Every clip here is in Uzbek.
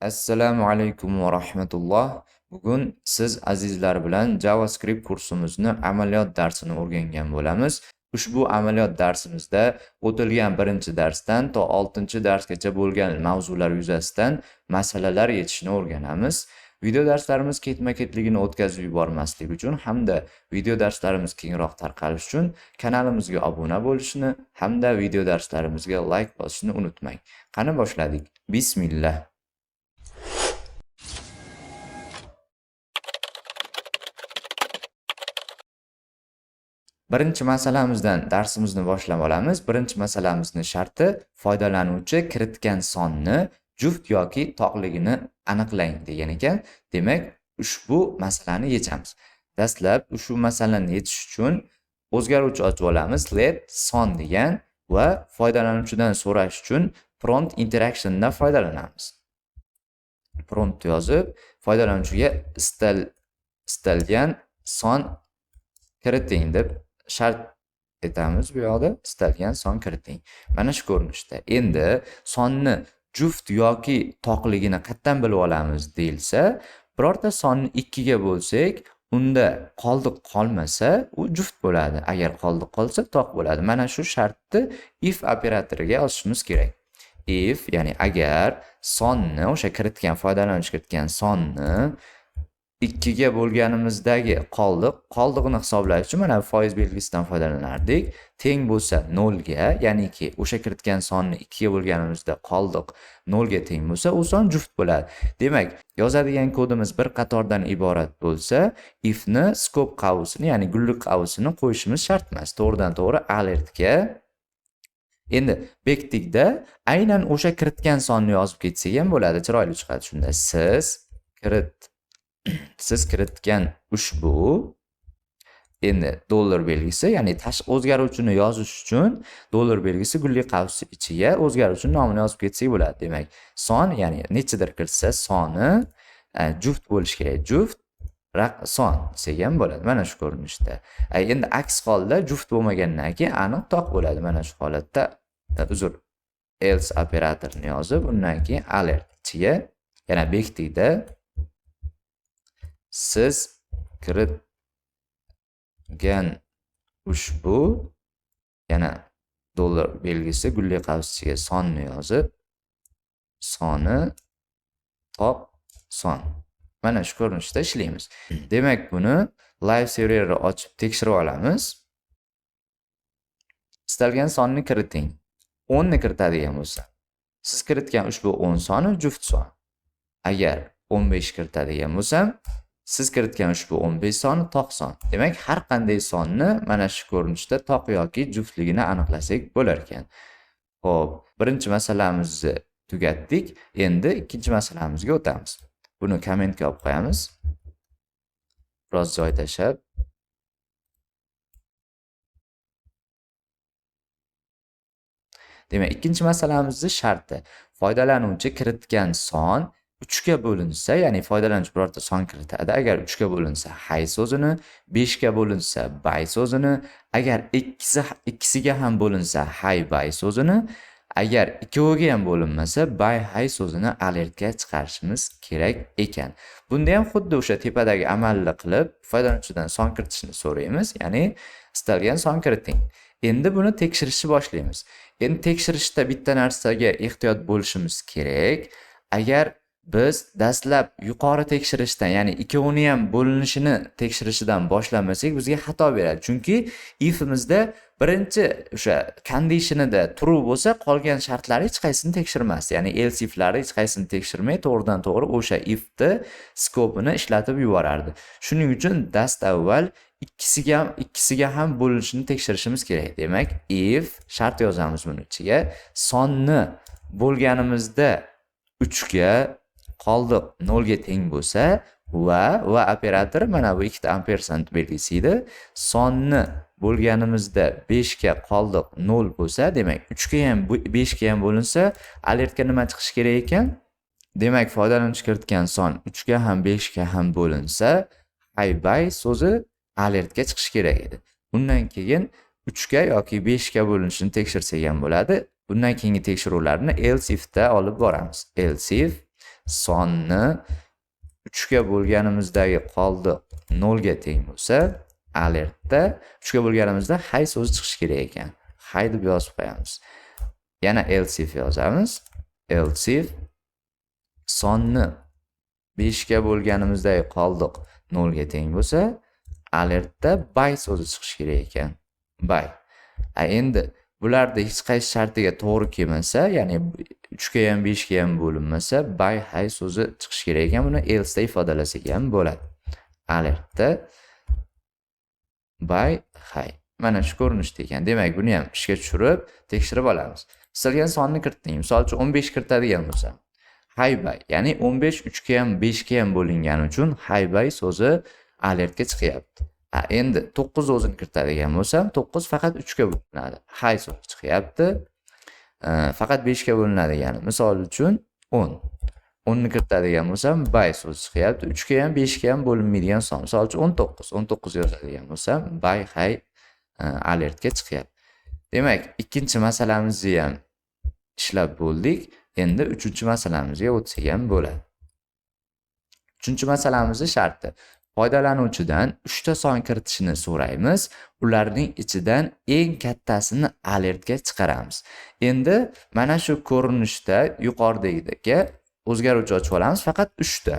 Assalomu alaykum va rahmatulloh. Bugun siz azizlar bilan JavaScript kursimizni amaliyot darsini o'rgangan bo'lamiz. Ushbu amaliyot darsimizda o'tilgan birinchi darsdan to 6 darsgacha bo'lgan mavzular yuzasidan masalalar yechishni o'rganamiz. Video darslarimiz ketma-ketligini o'tkazib yubormaslik uchun hamda video darslarimiz kengroq tarqalishi uchun kanalimizga obuna bo'lishni hamda video darslarimizga like bosishni unutmang. Qani boshladik. Bismillah. Birinchi masalamizdan darsimizni boshlab olamiz. Birinchi masalamizning sharti foydalanuvchi kiritgan sonni juft yoki to'qligini aniqlang degan ekan. Demak, ushbu masalani yechamiz. Dastlab ushbu masalani yechish uchun o'zgaruvchi ochib olamiz. let son degan va foydalanuvchidan so'rash uchun prompt interactiondan foydalanamiz. Prompt yozib, foydalanuvchiga istal istalgan son kiriting deb shart etamiz bu yoqda istalgan son kiriting. Mana shu ko'rinishda. Endi sonni juft yoki to'qligini qayerdan bilib olamiz deyilsa, birorta sonni 2 ga bo'lsak, unda qoldiq qolmasa, u juft bo'ladi. Agar qoldiq qolsa, toq bo'ladi. Mana shu shartni if operatoriga yozishimiz kerak. if ya'ni agar sonni o'sha kiritgan foydalanuvchi kiritgan sonni 2 ga bo'lganimizdagi qoldiq, qoldig'ini hisoblash uchun mana foiz belgisidan foydalanardik. Teng bo'lsa 0 ga, ya'niki o'sha kiritgan sonni 2 ga bo'lganimizda qoldiq 0 ga teng bo'lsa, u son juft bo'ladi. Demak, yozadigan kodimiz bir qatordan iborat bo'lsa, if ni qavusini, ya'ni gullik qavusini qo'yishimiz shart emas. To'g'ridan to'g'ri alertga Endi bektikda aynan o'sha kiritgan sonni yozib ketsak ham bo'ladi, chiroyli chiqadi shunda. Siz kirit siz kiritgan ushbu endi dollar belgisi, ya'ni tashqi o'zgaruvchini yozish uchun dollar belgisi gulli qavs ichiga o'zgaruvchi nomini yozib ketsak bo'ladi. Demak, son, ya'ni nechadir kiritsa soni e, juft bo'lishi kerak. Juft son desak ham bo'ladi. Mana shu ko'rinishda. E, endi aks holda juft bo'lmagandan keyin aniq toq bo'ladi. Mana shu holatda e, uzr else operatorini yozib, undan keyin alert ichiga yana bekitdik-da siz kiritgan ushbu yana dollar belgisi gulli qavsiga sonni yozib soni top son. Mana shu ko'rinishda ishlaymiz. Demak buni live serverni ochib tekshirib olamiz. Istalgan sonni kiriting. 10 ni kiritadigan bo'lsa siz kiritgan ushbu 10 soni juft son. Agar 15 kiritadigan bo'lsam siz kiritgan ushbu 15 soni toq son. Demak, har qanday sonni mana shu ko'rinishda toq yoki juftligini aniqlasak bo'lar ekan. Xo'p, birinchi masalamizni tugatdik. Endi ikkinchi masalamizga o'tamiz. Buni kommentga olib qo'yamiz. Biroz joy tashlab Demak, ikkinchi masalamizning sharti foydalanuvchi kiritgan son 3 ga bo'linsa, ya'ni foydalanuvchi birorta son kiritadi. Agar 3 ga bo'linsa hay so'zini, 5 ga bo'linsa bay so'zini, agar ikkisi ikkisiga ham bo'linsa hay bay so'zini, agar ikkoviga ham bo'linmasa bay hay so'zini alertga chiqarishimiz kerak ekan. Bunda ham xuddi o'sha tepadagi amalni qilib, foydalanuvchidan son kiritishni so'raymiz, ya'ni istalgan son kiriting. Endi buni tekshirishni boshlaymiz. Endi tekshirishda bitta narsaga ehtiyot bo'lishimiz kerak. Agar biz dastlab yuqori tekshirishdan, ya'ni ikkovini ham bo'linishini tekshirishidan boshlamasak, bizga xato beradi. Chunki ifimizda birinchi o'sha conditionida true bo'lsa, qolgan shartlari hech qaysini tekshirmas. Ya'ni else iflari hech qaysini tekshirmay, to'g'ridan to'g'ri o'sha ifni skopini ishlatib yuborardi. Shuning uchun dast avval ikkisiga ham ikkisiga ham bo'linishini tekshirishimiz kerak. Demak, if shart yozamiz buni ichiga. Sonni bo'lganimizda 3 ga qoldiq 0 ga teng bo'lsa va va operator mana bu ikkita ampersand belgisi edi. Sonni bo'lganimizda 5 ga qoldiq 0 bo'lsa, demak 3 ga ham 5 ga ham bo'linsa, alertga nima chiqishi kerak ekan? Demak, foydalanuvchi kiritgan son 3 ga ham 5 ga ham bo'linsa, by so'zi alertga chiqishi kerak edi. Undan keyin 3 ga yoki 5 ga bo'linishini tekshirsak ham bo'ladi. Bundan keyingi tekshiruvlarni elsifda olib boramiz. else if sonni uchga bo'lganimizdagi qoldiq nolga teng bo'lsa alertda uchga bo'lganimizda hay so'zi chiqishi kerak ekan. Hay deb yozib qo'yamiz. Yana elsif yozamiz. Elsif sonni beshga bo'lganimizdagi qoldiq nolga teng bo'lsa alertda bay so'zi chiqishi kerak ekan. Bay. A endi bularni hech qaysi shartiga to'g'ri kelmasa ya'ni uchga ham beshga ham bo'linmasa by hay so'zi chiqishi kerak ekan. Buni elseda ifodalasak ham bo'ladi. Alertda by hay. Mana shu ko'rinishda ekan. Demak buni ham ishga tushirib tekshirib olamiz. Istalgan sonni kiriting misol uchun o'n besh kiritadigan bo'lsam haybay ya'ni o'n besh uchga ham beshga ham bo'lingani uchun haybay so'zi alertga chiqyapti. Endi to'qqiz o'zini kiritadigan bo'lsam to'qqiz faqat uchga bo'linadi. Hay so'zi chiqyapti. Э, faqat beshga bo'linadigan. Misol uchun o'n. O'nni kiritadigan bo'lsam bay so'zi chiqyapti. Uchga ham beshga ham bo'linmaydigan son misol uchun o'n to'qqiz. o'n to'qqiz yozadigan bo'lsam bay hay e, alertga chiqyapti. Demak ikkinchi masalamizni ham ishlab bo'ldik. Endi uchinchi masalamizga o'tsak ham bo'ladi. Uchinchi masalamizni sharti. foydalanuvchidan 3 ta son kiritishini so'raymiz. Ularning ichidan eng kattasini alertga chiqaramiz. Endi mana shu ko'rinishda yuqoridagidagi o'zgaruvchi ochib olamiz, faqat 3 ta.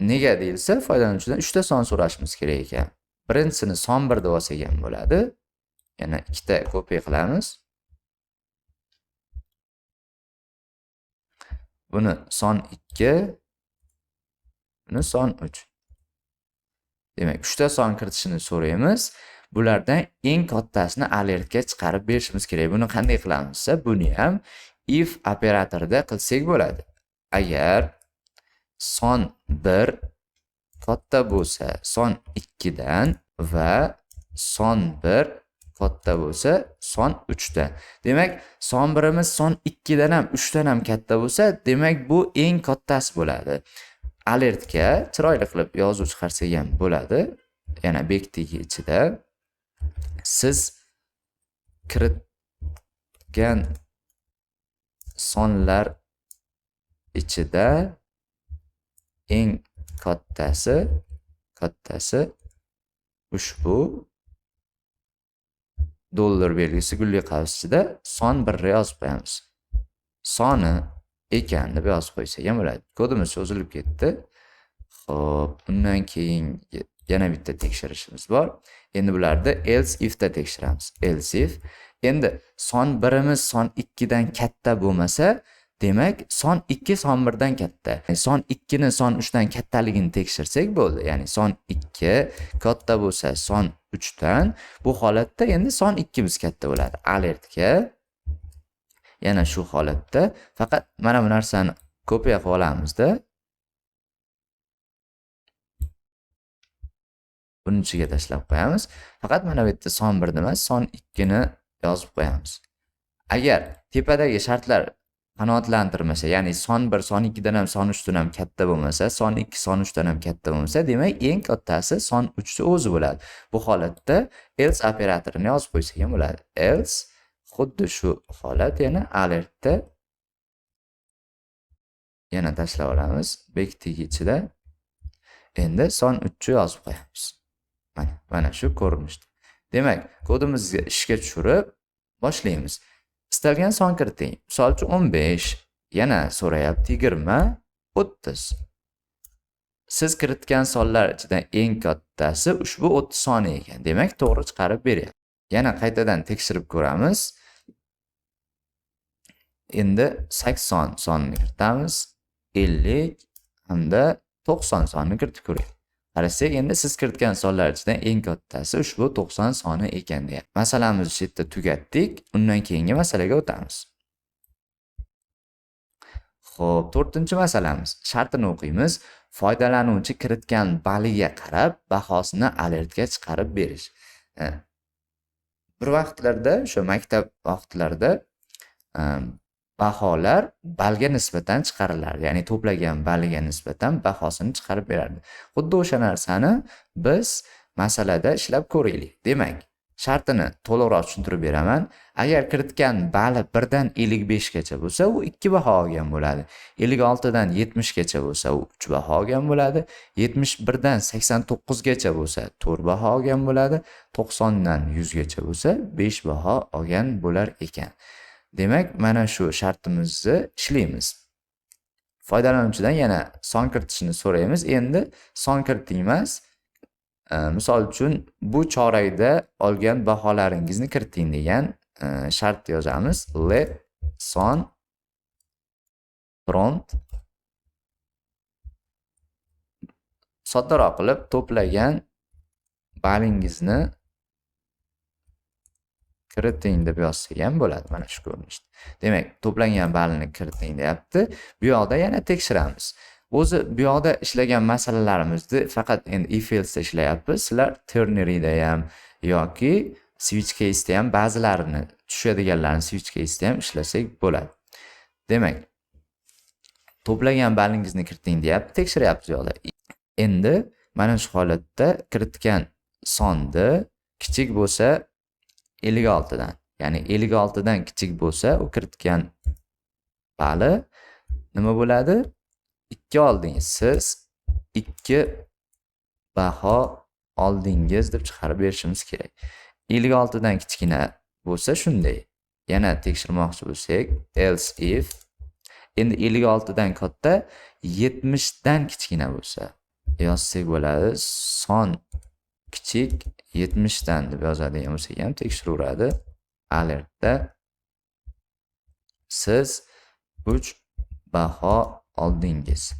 Nega deyilsa, foydalanuvchidan 3 ta son so'rashimiz kerak ekan. Birinchisini son 1 deb olsak ham bo'ladi. Yana ikkita kopiya kopiy qilamiz. Buni son 2 uni son 3. Demak, 3 ta son kiritishini so'raymiz. Bulardan eng kattasini alertga chiqarib berishimiz kerak. Buni qanday qilamiz buni ham if operatorida qilsak bo'ladi. Agar son 1 katta bo'lsa, son 2 dan va son 1 katta bo'lsa son 3 dan. Demak, son birimiz son 2 dan ham 3 dan ham katta bo'lsa, demak bu eng kattasi bo'ladi. Alertga chiroyli qilib yozuv chiqarsak ham bo'ladi. Yana bekitigi ichida siz kiritgan sonlar ichida eng kattasi kattasi ushbu dollar belgisi gulli qavs ichida son birni yozib qo'yamiz soni ekan deb yozib qo'ysak ham bo'ladi. Kodimiz cho'zilib ketdi. Ho'p undan keyin yana bitta tekshirishimiz bor. Endi bularni else ifda tekshiramiz. Else if. Endi son birimiz son ikkidan katta bo'lmasa demak son ikki son birdan katta. Son ikkini son uchdan kattaligini tekshirsak bo'ldi. Ya'ni son ikki katta bo'lsa son uchdan bu holatda endi son ikkimiz katta bo'ladi. Alertga yana shu holatda faqat mana bu narsani kopiya olamizda. Buni ichiga tashlab qo'yamiz. Faqat mana bu yerda son birni emas son ikkini yozib qo'yamiz. Agar tepadagi shartlar qanoatlantirmasa ya'ni son bir son ikkidan ham son uchdan ham katta bo'lmasa son ikki son uchdan ham katta bo'lmasa demak eng kattasi son uchni o'zi bo'ladi. Bu holatda else operatorini yozib qo'ysak ham bo'ladi. Else xuddi shu holat yana alertda yana tashlab olamiz. Bekitigi ichida. Endi son uchni yozib qo'yamiz. Mana mana shu ko'rinishda. Demak kodimizni ishga tushirib boshlaymiz. Istalgan son kiriting. Misol uchun o'n besh yana so'rayapti yigirma o'ttiz. Siz kiritgan sonlar ichidan eng kattasi ushbu o'ttiz soni ekan demak to'g'ri chiqarib beryapti. Yana qaytadan tekshirib ko'ramiz. Endi sakson sonini kiritamiz ellik hamda to'qson sonini kiritib ko'raylik qarasak endi siz kiritgan sonlar ichidan eng kattasi ushbu to'qson soni ekan deyapti masalamizni shu yerda tugatdik undan keyingi masalaga o'tamiz Xo'p, to'rtinchi masalamiz. Shartini o'qiymiz. Foydalanuvchi kiritgan baliga qarab bahosini alertga chiqarib berish. Bir vaqtlarda, o'sha maktab vaqtlarida ehm, baholar balga nisbatan chiqarilardi. Ya'ni to'plagan baliga nisbatan bahosini chiqarib berardi. Xuddi o'sha narsani biz masalada ishlab ko'raylik. Demak shartini to'liqroq tushuntirib beraman. Agar kiritgan bali birdan ellik beshgacha bo'lsa u ikki baho olgan bo'ladi. Ellik oltidan yetmishgacha bo'lsa u uch baho olgan bo'ladi. Yetmish birdan sakson to'qqizgacha bo'lsa to'rt baho olgan bo'ladi. To'qsondan yuzgacha bo'lsa besh baho olgan bo'lar ekan. Demak mana shu shartimizni ishlaymiz. Foydalanuvchidan yana son kiritishini so'raymiz. Endi son kiriting emas misol uchun bu chorakda olgan baholaringizni kiriting degan e, shart yozamiz. Let son prompt soddaroq qilib to'plagan balingizni kiriting deb yozsa ham bo'ladi mana shu ko'rinishda. Demak to'plangan balni kiriting deyapti bu yoqda yana tekshiramiz. O'zi bu yoqda ishlagan masalalarimizni faqat endi if else ishlayapmiz sizlar ternaryda ham yoki switch caseda ham ba'zilarini tushadiganlarini switch caseda ham ishlasak bo'ladi. Demak to'plagan balingizni kiriting deyapti tekshiryapmiz bu yoqda. Endi mana shu holatda kiritgan sonni kichik bo'lsa ellik oltidan ya'ni ellik oltidan kichik bo'lsa u kiritgan bali nima bo'ladi? Ikki oldingiz siz ikki baho oldingiz deb chiqarib berishimiz kerak. Ellik oltidan kichkina bo'lsa shunday yana tekshirmoqchi bo'lsak else if endi ellik oltidan katta yetmishdan kichkina bo'lsa yozsak bo'ladi son kichik yetmishdan deb yozadigan bo'lsak ham tekshiraveradi alertda siz uch baho oldingiz.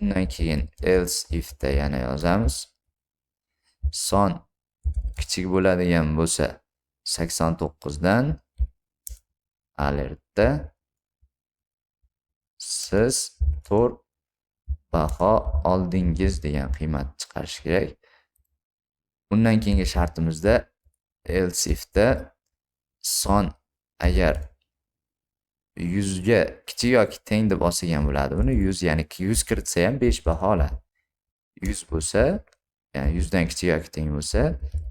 Undan keyin else ifda yana yozamiz. Son kichik bo'ladigan bo'lsa sakson to'qqizdan alertda siz to'rt baho oldingiz degan qiymat chiqarish kerak. Undan keyingi shartimizda else ifda son agar yuzga kichik yoki teng deb olsagan bo'ladi buni yuz ya'ni yuz kiritsa ham besh baho oladi. Yuz bo'lsa ya'ni yuzdan kichik yoki teng bo'lsa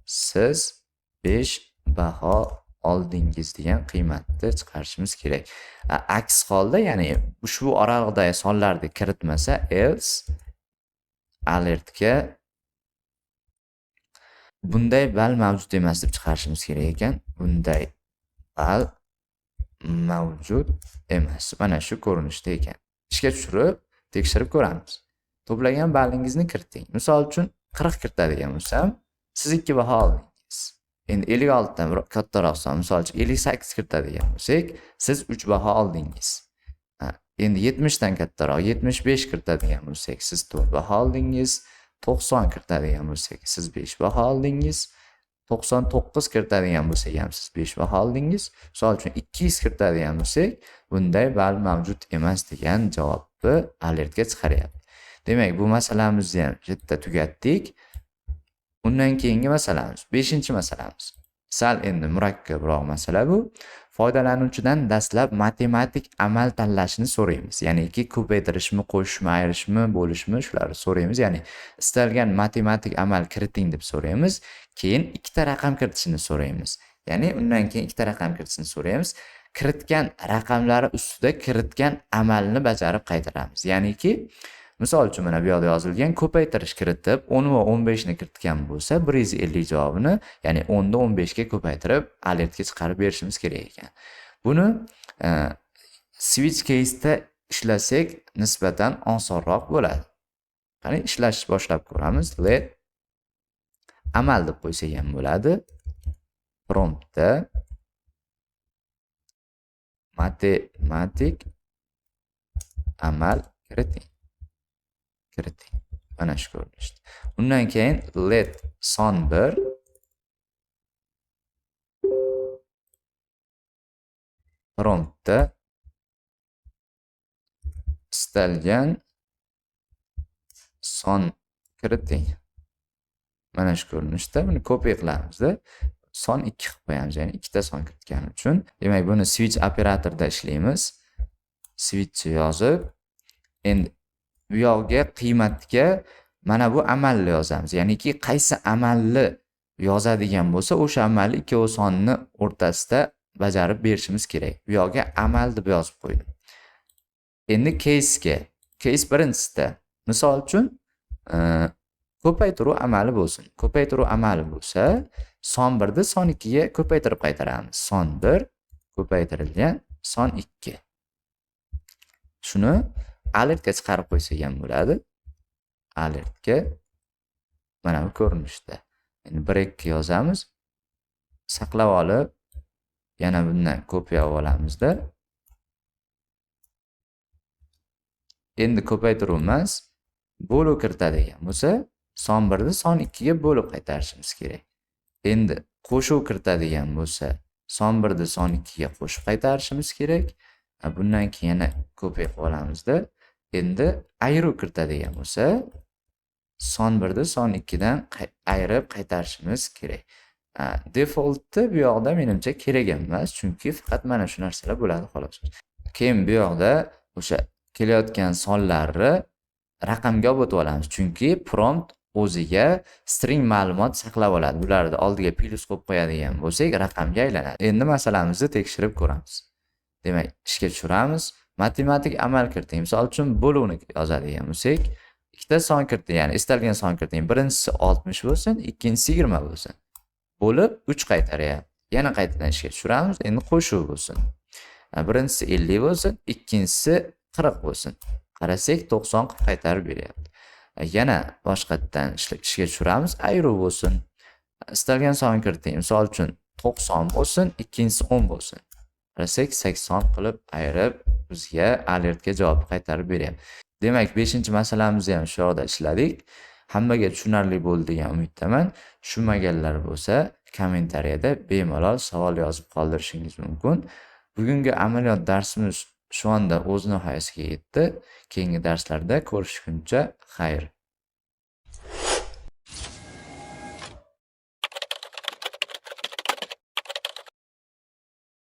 siz besh baho oldingiz degan qiymatni chiqarishimiz kerak. Aks holda ya'ni ushbu oralig'dagi sonlarni kiritmasa else alertga bunday bal mavjud emas deb chiqarishimiz kerak ekan. Bunday bal mavjud emas. Mana shu ko'rinishda ekan. Ishga tushirib tekshirib ko'ramiz. To'plagan ballingizni kiriting misol uchun qirq kiritadigan bo'lsam siz ikki baho oldingiz endi ellik oltidan kattaroq son misol uchun ellik sakkiz kiritadigan bo'lsak siz uch baho oldingiz. Endi yetmishdan kattaroq yetmish besh kiritadigan bo'lsak siz to'rt baho oldingiz. To'qson kiritadigan bo'lsak siz besh baho oldingiz. To'qson to'qqiz kiritadigan bo'lsak ham siz besh baho oldingiz. Misol uchun ikki yuz kiritadigan bo'lsak bunday ball mavjud emas degan javobni alertga chiqaryapti. Demak bu masalamizni ham shu yerda tugatdik. Undan keyingi masalamiz beshinchi masalamiz. Sal endi murakkabroq masala bu. Foydalanuvchidan dastlab matematik amal tanlashini so'raymiz. Ya'niki ko'paytirishmi qo'shishmi ayirishmi bo'lishmi shularni so'raymiz. Ya'ni istalgan matematik amal kiriting deb so'raymiz. Keyin ikkita raqam kiritishini so'raymiz. Ya'ni undan keyin ikkita raqam kiritishini so'raymiz. Kiritgan raqamlari ustida kiritgan amalni bajarib qaytaramiz. Ya'niki misol uchun mana bu yoqda yozilgan ko'paytirish kiritib o'n va o'n beshni kiritgan bo'lsa bir yuz ellik javobini ya'ni o'nda o'n beshga ko'paytirib alertga chiqarib berishimiz kerak ekan. Buni e, switch caseda ishlasak nisbatan osonroq bo'ladi. Qani ishlash boshlab ko'ramiz let amal deb qo'ysak ham bo'ladi. Promptda matematik amal kiriting. Kiriting mana shu ko'rinishda. Undan keyin let son bir. Promptda istalgan son kiriting mana shu ko'rinishda buni kopiya qilamizda. Son ikki qilib qo'yamiz ya'ni ikkita son kiritgani uchun. Demak buni switch operatorda ishlaymiz. Switch yozib endi bu yoqga qiymatga mana bu amalni yozamiz. Ya'niki qaysi amalni yozadigan bo'lsa o'sha amalni ikkovi sonni o'rtasida bajarib berishimiz kerak. Bu yoqqa amal deb yozib qo'ydim. Endi keysga case birinchisida misol uchun e, ko'paytiruv amali bo'lsin. Ko'paytiruv amali bo'lsa son birni son ikkiga ko'paytirib qaytaramiz. Son bir ko'paytirilgan son ikki. Shuni alertga chiqarib qo'ysak ham bo'ladi. Alertga mana bu ko'rinishda. Endi bir ikki yozamiz. Saqlab olib yana bundan ko'payib olamizda. Endi ko'paytiruv emas bo'lib kiritadigan bo'lsa son birni son ikkiga bo'lib qaytarishimiz kerak. Endi qo'shuv kiritadigan bo'lsa son birni son ikkiga qo'shib qaytarishimiz kerak. Bundan keyin yana ko'payib olamizda. Endi ayirib kiritadigan bo'lsa son birni son ikkidan ayirib qaytarishimiz kerak. Defaultni bu yoqda menimcha kerak emas chunki faqat mana shu narsalar bo'ladi xolos. Keyin bu yoqda o'sha kelayotgan sonlarni raqamga olib o'tib olamiz chunki prompt o'ziga string ma'lumot saqlab oladi. Bularni oldiga plyus qo'yib qo'yadigan bo'lsak raqamga aylanadi. Endi masalamizni tekshirib ko'ramiz. Demak ishga tushiramiz. Matematik amal kiriting misol uchun bo'luvni yozadigan bo'lsak ikkita son kiriting ya'ni istalgan son kiriting birinchisi oltmish bo'lsin ikkinchisi yigirma bo'lsin. Bo'lib uch qaytaryapti. Yana qaytadan ishga tushiramiz endi qo'shuv bo'lsin. Birinchisi ellik bo'lsin ikkinchisi qirq bo'lsin. Qarasak to'qson qilib qaytarib beryapti. Yana boshqatdan ishga tushiramiz ayruv bo'lsin. Istalgan sonni kiriting misol uchun to'qson bo'lsin ikkinchisi o'n bo'lsin. Qarasak sakson qilib ayirib bizga alertga javob qaytarib beryapti. Demak beshinchi masalamizni ham shu yoqda ishladik. Hammaga tushunarli bo'ldi degan umiddaman. Tushunmaganlar bo'lsa kommentariyada bemalol savol yozib qoldirishingiz mumkin. Bugungi amaliyot darsimiz shu anda o'z nihoyasiga yetdi. Keyingi darslarda ko'rishguncha xayr.